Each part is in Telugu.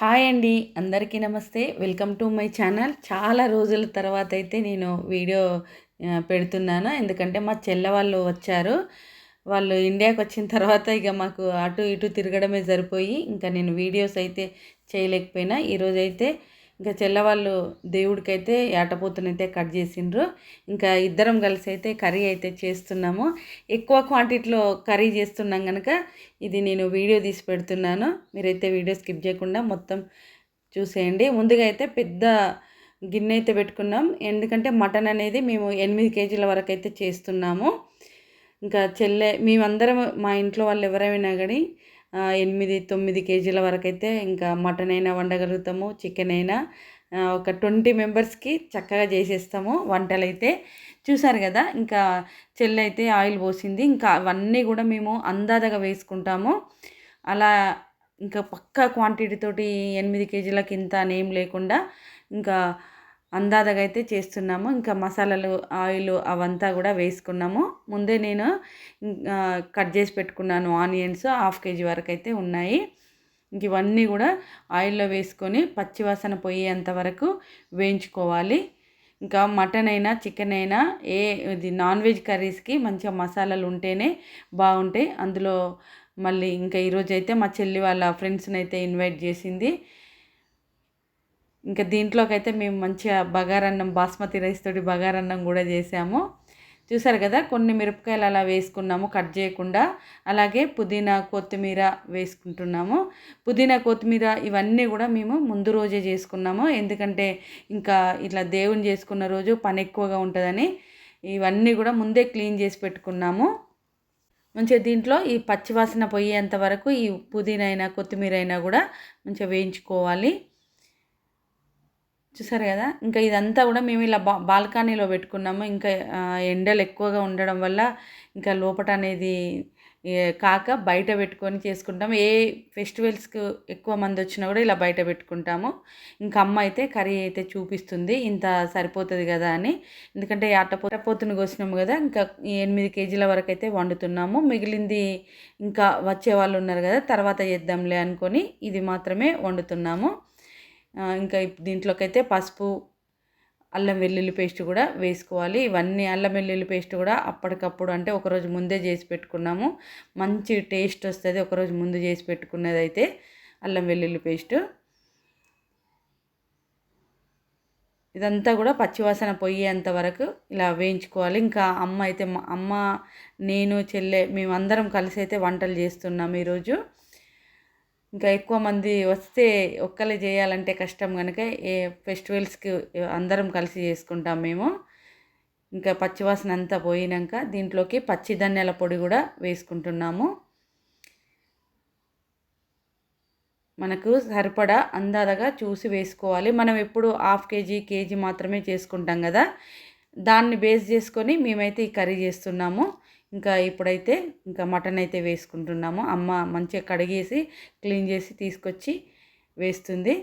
హాయ్ అండి అందరికీ నమస్తే. Welcome to my channel. చాలా రోజుల తర్వాత అయితే నేను వీడియో పెడుతున్నాను. ఎందుకంటే మా చెల్ల వాళ్ళు వచ్చారు. వాళ్ళు ఇండియాకి వచ్చిన తర్వాత ఇక మాకు అటు ఇటు తిరగడమే సరిపోయి ఇంకా నేను వీడియోస్ అయితే చేయలేకపోయినా. ఈరోజైతే ఇంకా చెల్లవాళ్ళు దేవుడికైతే ఏటపోతునైతే కట్ చేసిండ్రు. ఇంకా ఇద్దరం కలిసి అయితే కర్రీ అయితే చేస్తున్నాము. ఎక్కువ క్వాంటిటీలో కర్రీ చేస్తున్నాం కనుక ఇది నేను వీడియో తీసి పెడుతున్నాను. మీరైతే వీడియో స్కిప్ చేయకుండా మొత్తం చూసేయండి. ముందుగా అయితే పెద్ద గిన్నె అయితే పెట్టుకున్నాం. ఎందుకంటే మటన్ అనేది మేము ఎనిమిది కేజీల వరకు అయితే చేస్తున్నాము. ఇంకా చెల్లె మేమందరం మా ఇంట్లో వాళ్ళు ఎవరైనా కానీ ఎనిమిది తొమ్మిది కేజీల వరకు అయితే ఇంకా మటన్ అయినా వండగలుగుతాము చికెన్ అయినా ఒక ట్వంటీ మెంబర్స్కి చక్కగా చేసేస్తాము వంటలు అయితే చూసారు కదా ఇంకా చెల్లి అయితే ఆయిల్ పోసింది ఇంకా అవన్నీ కూడా మేము అందాదగా వేసుకుంటాము. అలా ఇంకా పక్కా క్వాంటిటీ తోటి ఎనిమిది కేజీలకి ఇంత అని ఏం లేకుండా ఇంకా అందాదగా అయితే చేస్తున్నాము. ఇంకా మసాలాలు ఆయిల్ అవంతా కూడా వేసుకున్నాము. ముందే నేను కట్ చేసి పెట్టుకున్నాను ఆనియన్స్ హాఫ్ కేజీ వరకు అయితే ఉన్నాయి. ఇంక ఇవన్నీ కూడా ఆయిల్లో వేసుకొని పచ్చివాసన పోయేంత వరకు వేయించుకోవాలి. ఇంకా మటన్ అయినా చికెన్ అయినా ఏ ఇది నాన్ వెజ్ కర్రీస్కి మంచిగా మసాలాలు ఉంటేనే బాగుంటాయి. అందులో మళ్ళీ ఇంకా ఈరోజు అయితే మా చెల్లి వాళ్ళ ఫ్రెండ్స్ని అయితే ఇన్వైట్ చేసింది. ఇంకా దీంట్లోకైతే మేము మంచిగా బగారన్నం బాస్మతి రైస్ తోటి బగారన్నం కూడా చేసాము. చూసారు కదా కొన్ని మిరపకాయలు అలా వేసుకున్నాము కట్ చేయకుండా. అలాగే పుదీనా కొత్తిమీర వేసుకుంటున్నాము. పుదీనా కొత్తిమీర ఇవన్నీ కూడా మేము ముందు రోజే చేసుకున్నాము. ఎందుకంటే ఇంకా ఇట్లా దేవుని చేసుకున్న రోజు పని ఎక్కువగా ఉంటుందని ఇవన్నీ కూడా ముందే క్లీన్ చేసి పెట్టుకున్నాము. మంచిగా దీంట్లో ఈ పచ్చివాసన పోయేంత వరకు ఈ పుదీనా అయినా కొత్తిమీర అయినా కూడా మంచిగా వేయించుకోవాలి. చూసారు కదా? ఇంకా ఇదంతా కూడా మేము ఇలా బా బాల్కనీలో పెట్టుకున్నాము. ఇంకా ఎండలు ఎక్కువగా ఉండడం వల్ల ఇంకా లోపట అనేది కాక బయట పెట్టుకొని చేసుకుంటాము. ఏ ఫెస్టివల్స్కి ఎక్కువ మంది వచ్చినా కూడా ఇలా బయట పెట్టుకుంటాము. ఇంకా అమ్మ అయితే కర్రీ అయితే చూపిస్తుంది. ఇంత సరిపోతుంది కదా అని. ఎందుకంటే అట్టపో పోతుని కోసినాము కదా. ఇంకా ఎనిమిది కేజీల వరకు అయితే వండుతున్నాము. మిగిలింది ఇంకా వచ్చే వాళ్ళు ఉన్నారు కదా తర్వాత చేద్దాంలే అనుకొని ఇది మాత్రమే వండుతున్నాము. ఇంకా దీంట్లోకైతే పసుపు అల్లం వెల్లుల్లి పేస్ట్ కూడా వేసుకోవాలి. ఇవన్నీ అల్లం వెల్లుల్లి పేస్ట్ కూడా అప్పటికప్పుడు అంటే ఒకరోజు ముందే చేసి పెట్టుకున్నాము. మంచి టేస్ట్ వస్తుంది. ఒకరోజు ముందు చేసి పెట్టుకున్నది అయితే అల్లం వెల్లుల్లి పేస్ట్. ఇదంతా కూడా పచ్చివాసన పోయేంత వరకు ఇలా వేయించుకోవాలి. ఇంకా అమ్మ అయితే అమ్మ నేను చెల్లె మేమందరం కలిసి అయితే వంటలు చేస్తున్నాం ఈరోజు. ఇంకా ఎక్కువ మంది వస్తే ఒక్కలే చేయాలంటే కష్టం కనుక ఏ ఫెస్టివల్స్కి అందరం కలిసి చేసుకుంటాం మేము. ఇంకా పచ్చివాసన అంతా పోయినాక దీంట్లోకి పచ్చి ధనియాల పొడి కూడా వేసుకుంటున్నాము. మనకు సరిపడా అందాదగా చూసి వేసుకోవాలి. మనం ఎప్పుడు హాఫ్ కేజీ కేజీ మాత్రమే చేసుకుంటాం కదా. దాన్ని బేస్ చేసుకొని మేమైతే ఈ కర్రీ చేస్తున్నాము. ఇంకా ఇప్పుడైతే ఇంకా మటన్ అయితే వేసుకుంటున్నాము. అమ్మ మంచిగా కడిగేసి క్లీన్ చేసి తీసుకొచ్చి వేస్తుంది.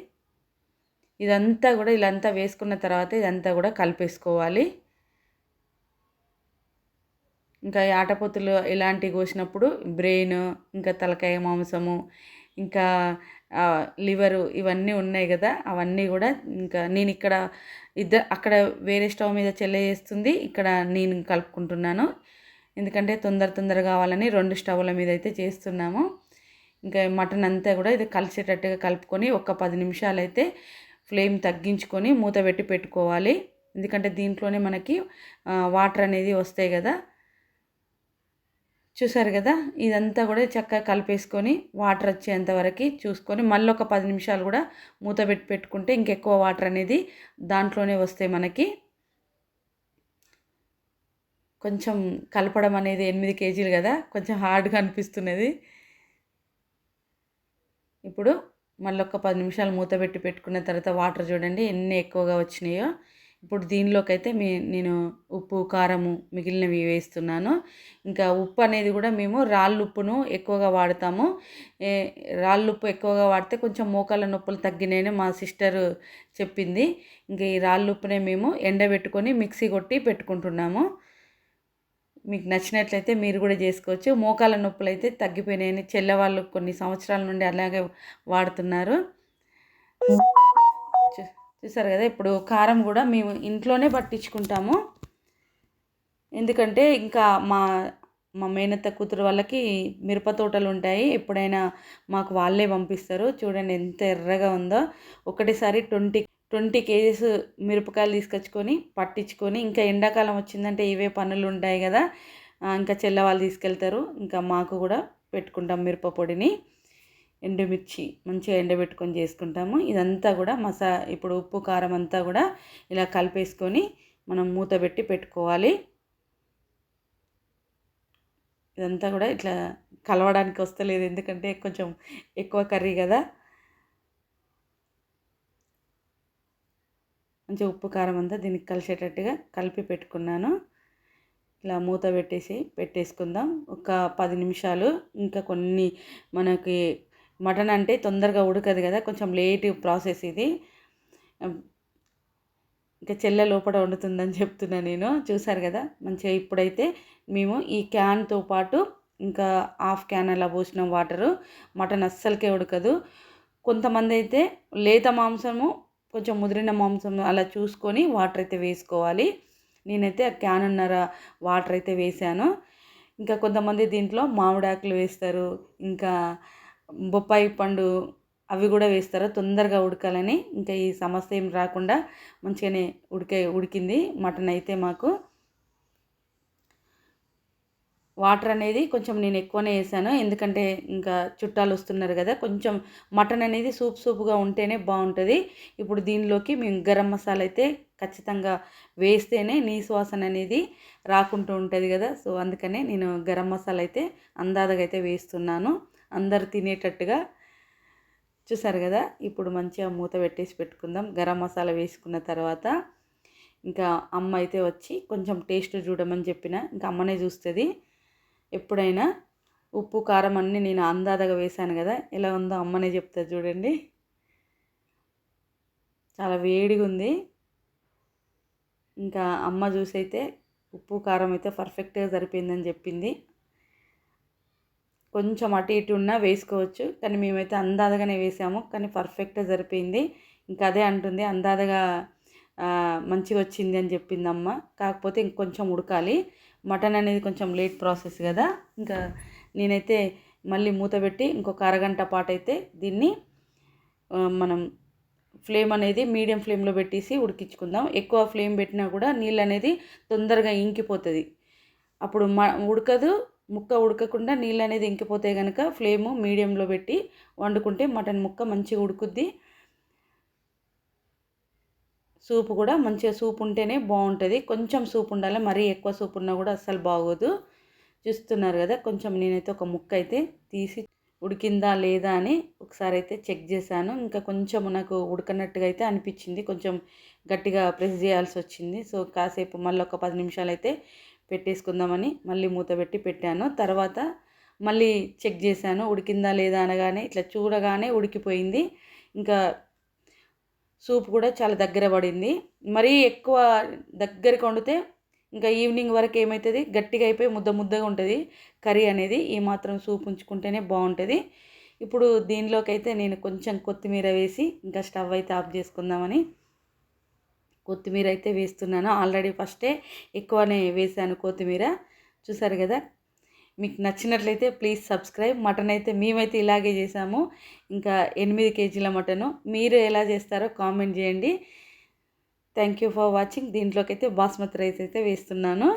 ఇదంతా కూడా ఇలాంతా వేసుకున్న తర్వాత ఇదంతా కూడా కలిపేసుకోవాలి. ఇంకా ఆటపోతులు ఇలాంటివి కోసినప్పుడు బ్రెయిన్ ఇంకా తలకాయ మాంసము ఇంకా లివరు ఇవన్నీ ఉన్నాయి కదా అవన్నీ కూడా ఇంకా నేను ఇక్కడ ఇద్దరు అక్కడ వేరే స్టవ్ మీద చెల్ల చేస్తుంది ఇక్కడ నేను కలుపుకుంటున్నాను. ఎందుకంటే తొందర తొందర కావాలని రెండు స్టవ్ల మీద అయితే చేస్తున్నాము. ఇంకా మటన్ అంతా కూడా ఇది కలిసేటట్టుగా కలుపుకొని ఒక పది నిమిషాలు అయితే ఫ్లేమ్ తగ్గించుకొని మూత పెట్టి పెట్టుకోవాలి. ఎందుకంటే దీంట్లోనే మనకి వాటర్ అనేది వస్తాయి కదా. చూసారు కదా? ఇదంతా కూడా చక్కగా కలిపేసుకొని వాటర్ వచ్చేంత వరకు చూసుకొని మళ్ళీ ఒక పది నిమిషాలు కూడా మూత పెట్టి పెట్టుకుంటే ఇంకెక్కువ వాటర్ అనేది దాంట్లోనే వస్తాయి మనకి. కొంచెం కలపడం అనేది ఎనిమిది కేజీలు కదా కొంచెం హార్డ్గా అనిపిస్తున్నది. ఇప్పుడు మళ్ళీ ఒక పది నిమిషాలు మూత పెట్టి పెట్టుకున్న తర్వాత వాటర్ చూడండి ఎన్ని ఎక్కువగా వచ్చినాయో. ఇప్పుడు దీనిలోకైతే మీ నేను ఉప్పు కారము మిగిలినవి వేస్తున్నాను. ఇంకా ఉప్పు అనేది కూడా మేము రాళ్ళు ఉప్పును ఎక్కువగా వాడతాము. రాళ్ళు ఉప్పు ఎక్కువగా వాడితే కొంచెం మోకాళ్ళ నొప్పులు తగ్గినాయని మా సిస్టర్ చెప్పింది. ఇంకా ఈ రాళ్ళు ఉప్పునే మేము ఎండబెట్టుకొని మిక్సీ కొట్టి పెట్టుకుంటున్నాము. మీకు నచ్చినట్లయితే మీరు కూడా చేసుకోవచ్చు. మోకాళ్ళ నొప్పులు అయితే తగ్గిపోయినాయని చెల్లవాళ్ళు కొన్ని సంవత్సరాల నుండి అలాగే వాడుతున్నారు. చూ- చూసారు కదా ఇప్పుడు కారం కూడా మేము ఇంట్లోనే పట్టించుకుంటాము. ఎందుకంటే ఇంకా మా మా మేనత్త కూతురు వాళ్ళకి మిరప తోటలు ఉంటాయి. ఎప్పుడైనా మాకు వాళ్ళే పంపిస్తారు. చూడండి ఎంత ఎర్రగా ఉందో. ఒకటేసారి ట్వంటీ ట్వంటీ కేజీస్ మిరపకాయలు తీసుకొచ్చుకొని పట్టించుకొని ఇంకా ఎండాకాలం వచ్చిందంటే ఇవే పనులు ఉంటాయి కదా. ఇంకా చెల్ల వాళ్ళు తీసుకెళ్తారు. ఇంకా మాకు కూడా పెట్టుకుంటాం మిరప పొడిని. ఎండుమిర్చి మంచిగా ఎండబెట్టుకొని చేసుకుంటాము. ఇదంతా కూడా మసా ఇప్పుడు ఉప్పు కారం అంతా కూడా ఇలా కలిపేసుకొని మనం మూత పెట్టి పెట్టుకోవాలి. ఇదంతా కూడా ఇట్లా కలవడానికి వస్తలేదు. ఎందుకంటే కొంచెం ఎక్కువ కర్రీ కదా. మంచిగా ఉప్పు కారం అంతా దీనికి కలిసేటట్టుగా కలిపి పెట్టుకున్నాను. ఇలా మూత పెట్టేసి పెట్టేసుకుందాం. ఒక పది నిమిషాలు ఇంకా కొన్ని మనకి మటన్ అంటే తొందరగా ఉడకదు కదా కొంచెం లేట్ ప్రాసెస్ ఇది. ఇంకా చెల్లె లోపల వండుతుందని చెప్తున్నా నేను. చూసారు కదా మంచిగా ఇప్పుడైతే మేము ఈ క్యాన్తో పాటు ఇంకా హాఫ్ క్యాన్ అలా పోసిన వాటరు. మటన్ అస్సలకే ఉడకదు. కొంతమంది అయితే లేత మాంసము కొంచెం ముదిరిన మాంసం అలా చూసుకొని వాటర్ అయితే వేసుకోవాలి. నేనైతే ఆ క్యానున్నర వాటర్ అయితే వేసాను. ఇంకా కొంతమంది దీంట్లో మామిడాకులు వేస్తారు. ఇంకా బొప్పాయి పండు అవి కూడా వేస్తారు. తొందరగా ఉడకాలని. ఇంకా ఈ సమస్య ఏం రాకుండా మంచిగానే ఉడికే ఉడికింది. మటన్ అయితే మాకు వాటర్ అనేది కొంచెం నేను ఎక్కువనే వేసాను. ఎందుకంటే ఇంకా చుట్టాలు వస్తున్నారు కదా కొంచెం మటన్ అనేది సూప్ సూప్గా ఉంటేనే బాగుంటుంది. ఇప్పుడు దీనిలోకి మేము గరం మసాలా అయితే ఖచ్చితంగా వేస్తేనే నీసు వాసన అనేది రాకుంటూ ఉంటుంది కదా. సో అందుకనే నేను గరం మసాలా అయితే అందాదగా అయితే వేస్తున్నాను. అందరు తినేటట్టుగా చూసారు కదా ఇప్పుడు మంచిగా మూత పెట్టేసి పెట్టుకుందాం. గరం మసాలా వేసుకున్న తర్వాత ఇంకా అమ్మ అయితే వచ్చి కొంచెం టేస్ట్ చూడమని చెప్పిన ఇంకా అమ్మనే చూస్తుంది. ఎప్పుడైనా ఉప్పు కారం అన్నీ నేను అందాదగా వేశాను కదా ఎలా ఉందో అమ్మనే చెప్తుంది చూడండి. చాలా వేడిగా ఉంది. ఇంకా అమ్మ చూసి అయితే ఉప్పు కారం అయితే పర్ఫెక్ట్గా సరిపోయిందని చెప్పింది. కొంచెం అటు ఇటు ఉన్నా వేసుకోవచ్చు కానీ మేమైతే అందాదగానే వేసాము కానీ పర్ఫెక్ట్గా సరిపోయింది. ఇంకా అదే అంటుంది అందాదగా మంచిగా వచ్చింది అని చెప్పింది అమ్మ. కాకపోతే ఇంకొంచెం ఉడకాలి. మటన్ అనేది కొంచెం లేట్ ప్రాసెస్ కదా. ఇంకా నేనైతే మళ్ళీ మూత పెట్టి ఇంకొక అరగంట పాటు అయితే దీన్ని మనం ఫ్లేమ్ అనేది మీడియం ఫ్లేమ్లో పెట్టేసి ఉడికించుకుందాం. ఎక్కువ ఫ్లేమ్ పెట్టినా కూడా నీళ్ళు అనేది తొందరగా ఇంకిపోతుంది. అప్పుడు మ ఉడకదు ముక్క ఉడకకుండా నీళ్ళు అనేది ఇంకిపోతే కనుక ఫ్లేము మీడియంలో పెట్టి వండుకుంటే మటన్ ముక్క మంచిగా ఉడుకుద్ది. సూప్ కూడా మంచిగా సూప్ ఉంటేనే బాగుంటుంది. కొంచెం సూప్ ఉండాలి మరీ ఎక్కువ సూప్ ఉన్నా కూడా అస్సలు బాగోదు. చూస్తున్నారు కదా కొంచెం నేనైతే ఒక ముక్క అయితే తీసి ఉడికిందా లేదా అని ఒకసారి అయితే చెక్ చేశాను. ఇంకా కొంచెం నాకు ఉడకనట్టుగా అయితే అనిపించింది. కొంచెం గట్టిగా ప్రెస్ చేయాల్సి వచ్చింది. సో కాసేపు మళ్ళీ ఒక పది నిమిషాలు అయితే పెట్టేసుకుందామని మళ్ళీ మూత పెట్టి పెట్టాను. తర్వాత మళ్ళీ చెక్ చేశాను. ఉడికిందా లేదా అనగానే ఇట్లా చూడగానే ఉడికిపోయింది. ఇంకా సూప్ కూడా చాలా దగ్గర పడింది. మరీ ఎక్కువ దగ్గరికి వండితే ఇంకా ఈవినింగ్ వరకు ఏమవుతుంది గట్టిగా అయిపోయి ముద్ద ముద్దగా ఉంటుంది. కర్రీ అనేది ఈ మాత్రం సూప్ ఉంచుకుంటేనే బాగుంటుంది. ఇప్పుడు దీనిలోకి అయితే నేను కొంచెం కొత్తిమీర వేసి ఇంకా స్టవ్ అయితే ఆఫ్ చేసుకుందామని కొత్తిమీర అయితే వేస్తున్నాను. ఆల్రెడీ ఫస్టే ఎక్కువనే వేసాను కొత్తిమీర. చూసారు కదా? మీకు నచ్చినట్లయితే ప్లీజ్ సబ్స్క్రైబ్. మటన్ అయితే మేమైతే ఇలాగే చేసాము. ఇంకా ఎనిమిది కేజీల మటను మీరు ఎలా చేస్తారో కామెంట్ చేయండి. థ్యాంక్ యూ ఫర్ వాచింగ్ దీంట్లోకి అయితే బాస్మతి రైస్ అయితే వేస్తున్నాను.